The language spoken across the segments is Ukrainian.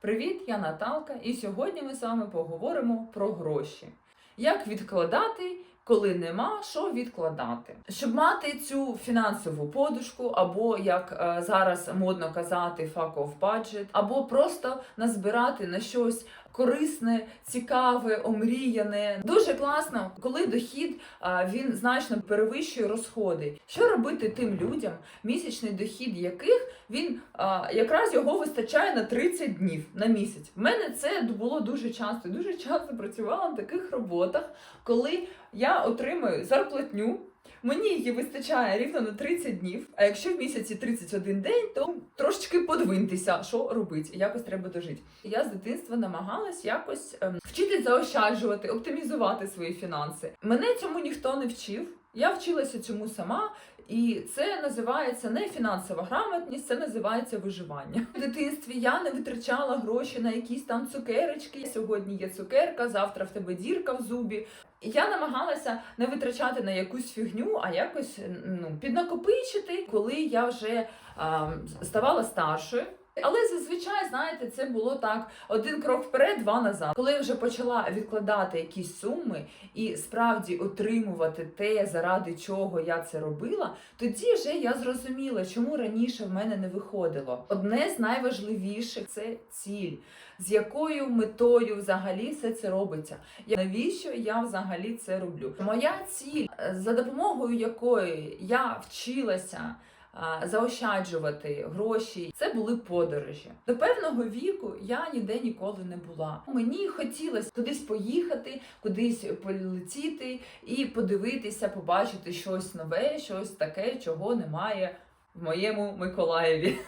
Привіт, я Наталка, і сьогодні ми з вами поговоримо про гроші. Як відкладати, коли нема що відкладати. Щоб мати цю фінансову подушку, або як е, зараз модно казати, fuck off budget, або просто назбирати на щось корисне, цікаве, омріяне. Дуже класно, коли дохід він значно перевищує розходи. Що робити тим людям, місячний дохід яких він якраз його вистачає на 30 днів на місяць. В мене це було дуже часто. Дуже часто працювала на таких роботах, коли я отримую зарплатню. Мені її вистачає рівно на 30 днів. А якщо в місяці 31 день, то трошечки подвинтися, що робити, якось треба дожити. Я з дитинства намагалась якось ем, вчитись заощаджувати, оптимізувати свої фінанси. Мене цьому ніхто не вчив. Я вчилася цьому сама, і це називається не фінансова грамотність, це називається виживання. В дитинстві я не витрачала гроші на якісь там цукерочки. Сьогодні є цукерка, завтра в тебе дірка в зубі. Я намагалася не витрачати на якусь фігню, а якось ну, піднакопичити, коли я вже а, ставала старшою. Але зазвичай, знаєте, це було так: один крок вперед, два назад. Коли я вже почала відкладати якісь суми і справді отримувати те, заради чого я це робила, тоді вже я зрозуміла, чому раніше в мене не виходило. Одне з найважливіших це ціль, з якою метою взагалі все це робиться. Я- Навіщо я взагалі це роблю? Моя ціль, е, за допомогою якої я вчилася заощаджувати гроші. Це були подорожі. До певного віку я ніде ніколи не була. Мені хотілося кудись поїхати, кудись полетіти і подивитися, побачити щось нове, щось таке, чого немає в моєму Миколаєві.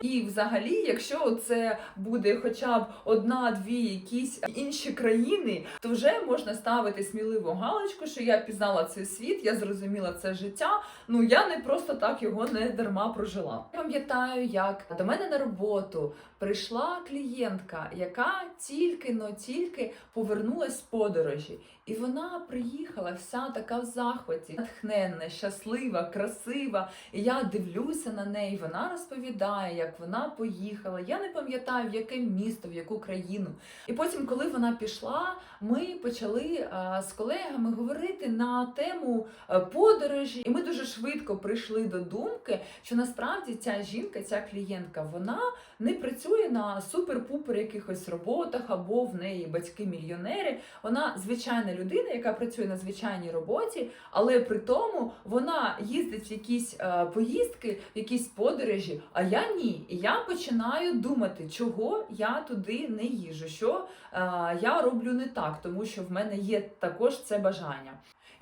І взагалі, якщо це буде хоча б одна-дві якісь інші країни, то вже можна ставити сміливу галочку, що я пізнала цей світ, я зрозуміла це життя. Ну я не просто так його не дарма прожила. Я пам'ятаю, як до мене на роботу прийшла клієнтка, яка тільки но тільки повернулась з подорожі, і вона приїхала вся така в захваті, натхненна, щаслива, красива. І я дивлюся на неї. Вона розповідає, як вона поїхала. Я не пам'ятаю, в яке місто, в яку країну. І потім, коли вона пішла, ми почали з колегами говорити на тему е, подорожі, і ми дуже швидко прийшли до думки, що насправді ця жінка, ця клієнтка, вона не працює на супер-пупер якихось роботах або в неї батьки-мільйонери. Вона звичайна людина, яка працює на звичайній роботі, але при тому вона їздить в якісь е, поїздки, в якісь подорожі. А я ні. Я починаю думати, чого я туди не їжу, що е, я роблю не так, тому що в мене є також це бажання.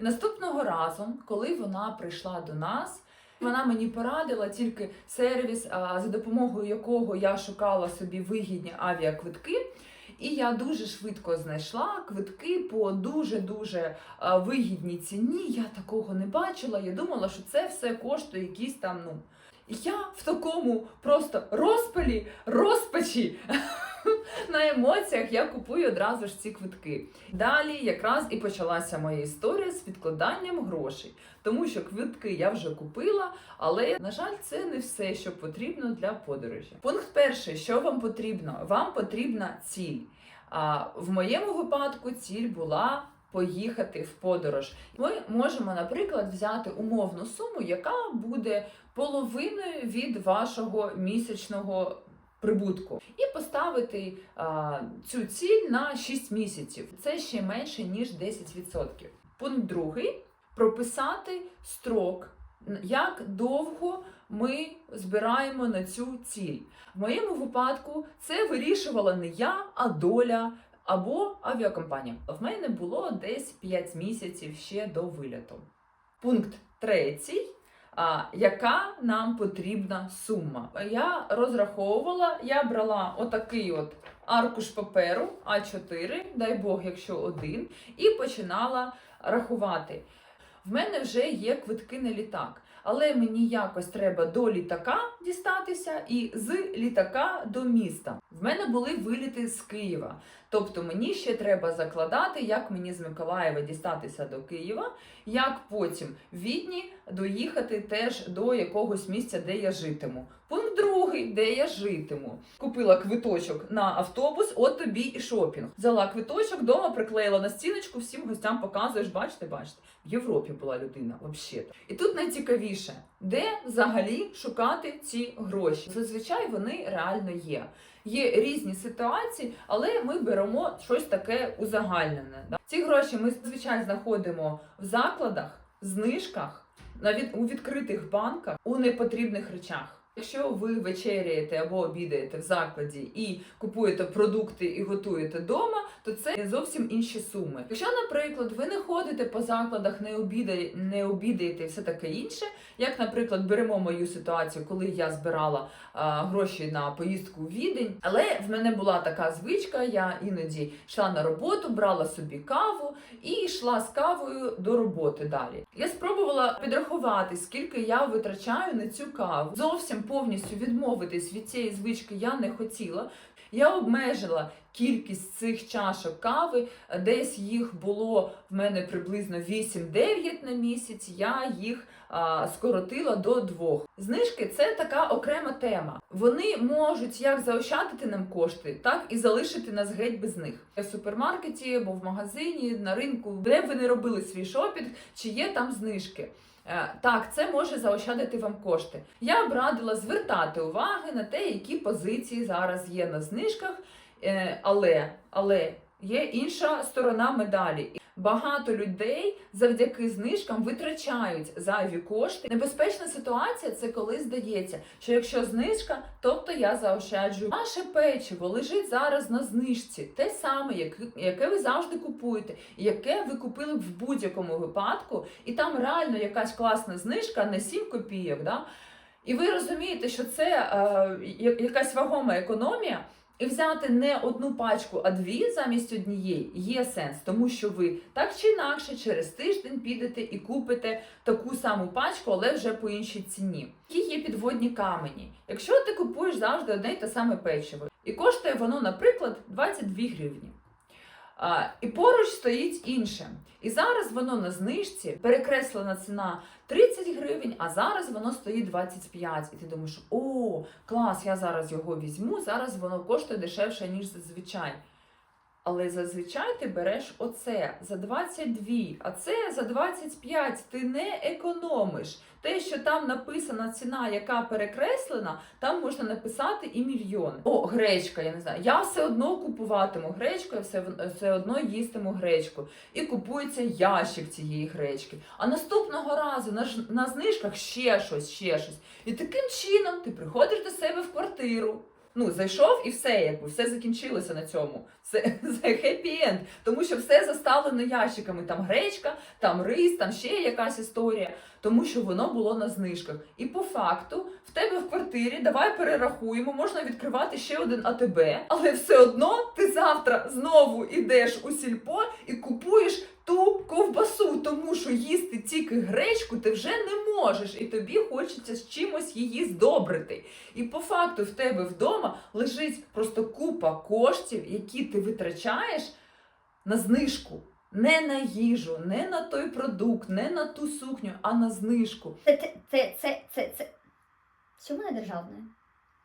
І наступного разу, коли вона прийшла до нас. Вона мені порадила тільки сервіс, за допомогою якого я шукала собі вигідні авіаквитки. І я дуже швидко знайшла квитки по дуже дуже вигідній ціні. Я такого не бачила. Я думала, що це все коштує якісь там. Ну я в такому просто розпалі, розпачі. На емоціях я купую одразу ж ці квитки. Далі якраз і почалася моя історія з відкладанням грошей, тому що квитки я вже купила, але на жаль, це не все, що потрібно для подорожі. Пункт перший, що вам потрібно? Вам потрібна ціль. А в моєму випадку ціль була. Поїхати в подорож. Ми можемо, наприклад, взяти умовну суму, яка буде половиною від вашого місячного прибутку, і поставити а, цю ціль на 6 місяців. Це ще менше ніж 10%. Пункт другий прописати строк, як довго ми збираємо на цю ціль. В моєму випадку це вирішувала не я, а доля. Або авіакомпанія. В мене було десь 5 місяців ще до виліту. Пункт третій. Яка нам потрібна сума? Я розраховувала, я брала отакий от аркуш паперу А4, дай Бог, якщо один, і починала рахувати. В мене вже є квитки на літак, але мені якось треба до літака дістатися і з літака до міста. В мене були виліти з Києва. Тобто мені ще треба закладати, як мені з Миколаєва дістатися до Києва, як потім в Відні доїхати теж до якогось місця, де я житиму. Пункт. Дороги, де я житиму. Купила квиточок на автобус, от тобі і шопінг. Взяла квиточок, дома приклеїла на стіночку, всім гостям показуєш, бачите, бачите. В Європі була людина, взагалі. І тут найцікавіше, де взагалі шукати ці гроші. Зазвичай вони реально є. Є різні ситуації, але ми беремо щось таке узагальнене. Ці гроші ми зазвичай знаходимо в закладах, знижках, навіть у відкритих банках, у непотрібних речах. Якщо ви вечеряєте або обідаєте в закладі і купуєте продукти і готуєте вдома, то це зовсім інші суми. Якщо, наприклад, ви не ходите по закладах, не обідає, не обідаєте і все таке інше, як, наприклад, беремо мою ситуацію, коли я збирала а, гроші на поїздку у Відень, але в мене була така звичка, я іноді йшла на роботу, брала собі каву і йшла з кавою до роботи далі. Я спробувала підрахувати, скільки я витрачаю на цю каву. Зовсім повністю відмовитись від цієї звички я не хотіла. Я обмежила кількість цих чашок кави. Десь їх було в мене приблизно 8-9 на місяць. Я їх а, скоротила до двох. Знижки це така окрема тема. Вони можуть як заощадити нам кошти, так і залишити нас геть без них. В супермаркеті або в магазині, на ринку, де б ви не робили свій шопінг, чи є там знижки. Е, Так, це може заощадити вам кошти. Я б радила звертати уваги на те, які позиції зараз є на знижках, Е, але, але є інша сторона медалі. Багато людей завдяки знижкам витрачають зайві кошти. Небезпечна ситуація це коли здається, що якщо знижка, тобто я заощаджую. Ваше печиво лежить зараз на знижці, те саме, яке, ви завжди купуєте, яке ви купили б в будь-якому випадку, і там реально якась класна знижка на 7 копійок. Да? І ви розумієте, що це е, якась вагома економія. І взяти не одну пачку, а дві замість однієї є сенс, тому що ви так чи інакше через тиждень підете і купите таку саму пачку, але вже по іншій ціні. Які є підводні камені. Якщо ти купуєш завжди одне й те саме печиво, і коштує воно, наприклад, 22 гривні. І поруч стоїть інше. І зараз воно на знижці, перекреслена ціна 30 гривень, а зараз воно стоїть 25. І ти думаєш, о, клас, я зараз його візьму, зараз воно коштує дешевше, ніж зазвичай. Але зазвичай ти береш оце за 22, а це за 25. Ти не економиш. Те, що там написана ціна, яка перекреслена, там можна написати і мільйон. О, гречка, я не знаю. Я все одно купуватиму гречку, я все, все одно їстиму гречку. І купується ящик цієї гречки. А наступного разу на, на знижках ще щось, ще щось. І таким чином ти приходиш до себе в квартиру. Ну, зайшов і все, якби все закінчилося на цьому. Це, це хеппі-енд, тому що все заставлено ящиками. Там гречка, там рис, там ще якась історія, тому що воно було на знижках. І по факту в тебе в квартирі давай перерахуємо, можна відкривати ще один АТБ, але все одно ти завтра знову йдеш у сільпо і купуєш ту ковбасу, тому що їсти тільки гречку ти вже не можеш, і тобі хочеться з чимось її здобрити. І по факту в тебе вдома лежить просто купа коштів, які ти витрачаєш на знижку. Не на їжу, не на той продукт, не на ту сукню, а на знижку. Це, це, це, це, це, це. Чому не державне?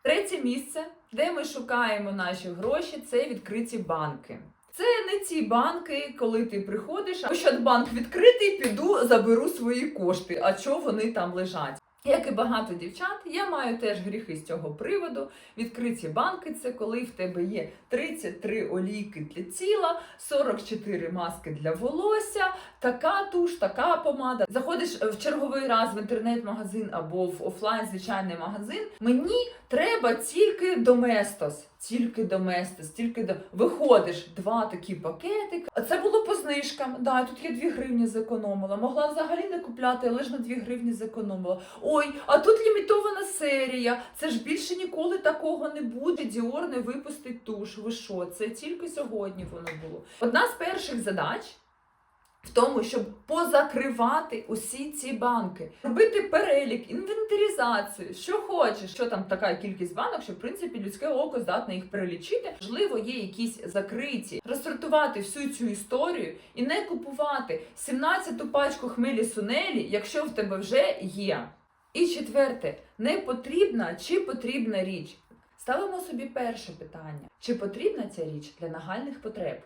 Третє місце, де ми шукаємо наші гроші, це відкриті банки. Це не ті банки, коли ти приходиш, а Ощадбанк відкритий, піду заберу свої кошти. А чого вони там лежать? Як і багато дівчат, я маю теж гріхи з цього приводу. Відкриті банки це коли в тебе є 33 олійки для тіла, 44 маски для волосся, така туш, така помада. Заходиш в черговий раз в інтернет-магазин або в офлайн звичайний магазин. Мені треба тільки доместос. Тільки места, тільки до виходиш два такі пакетики. А це було по знижкам. Да, тут я 2 гривні зекономила. Могла взагалі не купляти, але ж на 2 гривні зекономила. Ой, а тут лімітована серія. Це ж більше ніколи такого не буде. Діор не випустить туш. Ви що? Це тільки сьогодні воно було. Одна з перших задач. В тому, щоб позакривати усі ці банки, робити перелік, інвентаризацію, що хочеш, що там така кількість банок, що в принципі людське око здатне їх перелічити. Можливо, є якісь закриті, розсортувати всю цю історію і не купувати 17-ту пачку хмелі сунелі, якщо в тебе вже є І четверте, не потрібна чи потрібна річ. Ставимо собі перше питання: чи потрібна ця річ для нагальних потреб?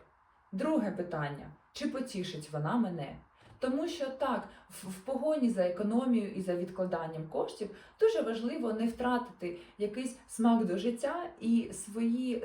Друге питання: чи потішить вона мене? Тому що так, в, погоні за економією і за відкладанням коштів дуже важливо не втратити якийсь смак до життя і свої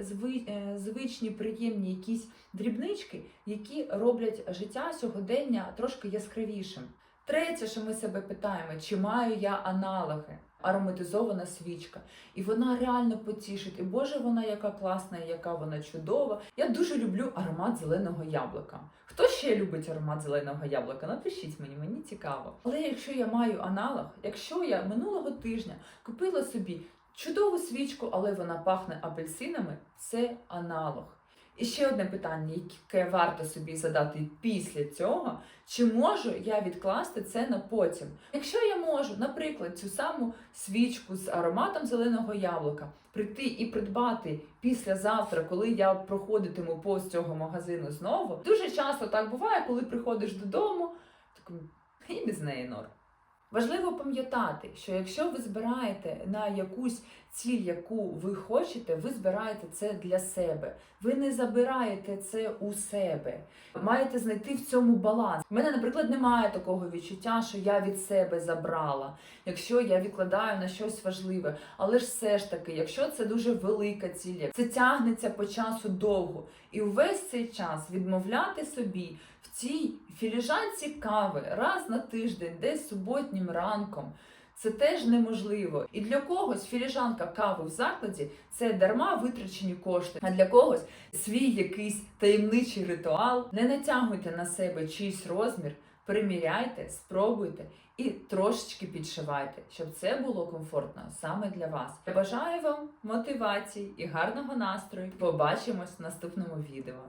е, звичні приємні якісь дрібнички, які роблять життя сьогодення трошки яскравішим. Третє, що ми себе питаємо, чи маю я аналоги? Ароматизована свічка, і вона реально потішить. І Боже, вона яка класна, яка вона чудова. Я дуже люблю аромат зеленого яблука. Хто ще любить аромат зеленого яблука? Напишіть мені, мені цікаво. Але якщо я маю аналог, якщо я минулого тижня купила собі чудову свічку, але вона пахне апельсинами, це аналог. І ще одне питання, яке варто собі задати після цього, чи можу я відкласти це на потім? Якщо я можу, наприклад, цю саму свічку з ароматом зеленого яблука прийти і придбати післязавтра, коли я проходитиму повз цього магазину знову, дуже часто так буває, коли приходиш додому, так і без неї норм. Важливо пам'ятати, що якщо ви збираєте на якусь ціль, яку ви хочете, ви збираєте це для себе. Ви не забираєте це у себе. Маєте знайти в цьому баланс. У мене, наприклад, немає такого відчуття, що я від себе забрала, якщо я відкладаю на щось важливе. Але ж все ж таки, якщо це дуже велика ціль, це тягнеться по часу довго. І увесь цей час відмовляти собі цій філіжанці кави раз на тиждень, десь суботнім ранком. Це теж неможливо. І для когось філіжанка кави в закладі це дарма витрачені кошти. А для когось свій якийсь таємничий ритуал. Не натягуйте на себе чийсь розмір, приміряйте, спробуйте і трошечки підшивайте, щоб це було комфортно саме для вас. Я бажаю вам мотивації і гарного настрою. Побачимось в наступному відео.